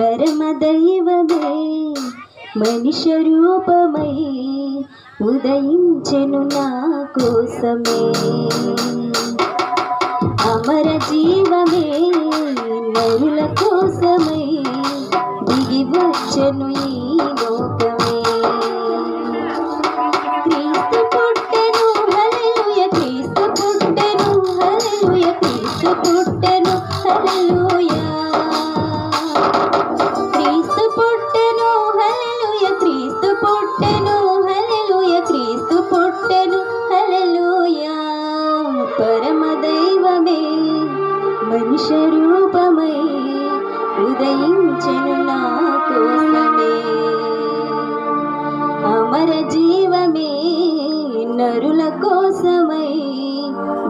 పరమదైవమే మనిష రూపమై ఉదయించెను నా కోసమే. అమర జీవమే నరుల కోసమై దిగి వచ్చను ఈ కోసమై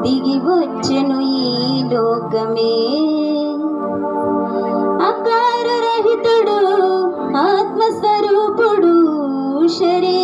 దిగి వచ్చను ఈ లోకమే. ఆకార రహితుడు ఆత్మస్వరూపుడు శరీరం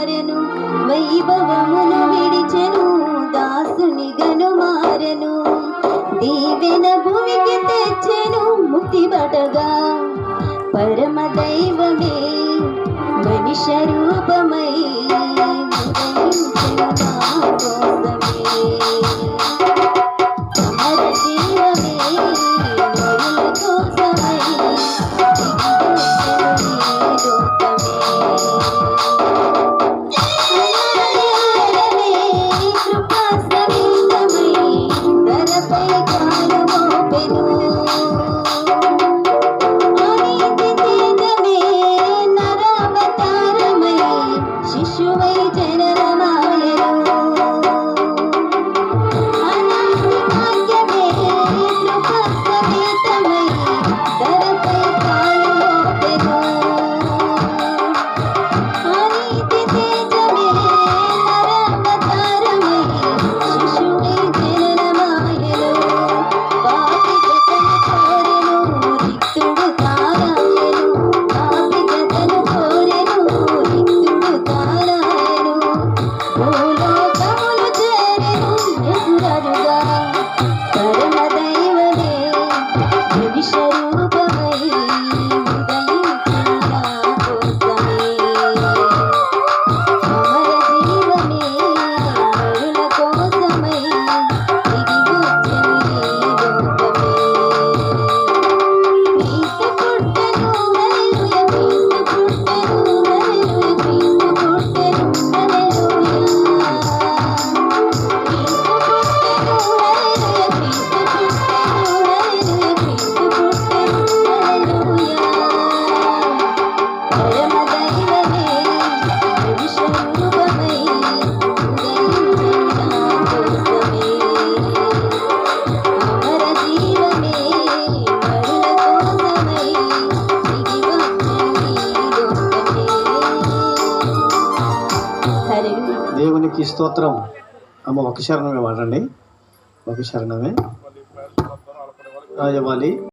మారెను వైభవమును విడిచెను దాసుని గను మారెను. దీవెన భూమికి తెచ్చెను ముక్తి బటగా పరమ దైవమే మనిష రూపమై waiting దేవునికి స్తోత్రం. అమ్మ ఒక శరణమే వాడండి. ఒక శరణమే. రాజవాలి.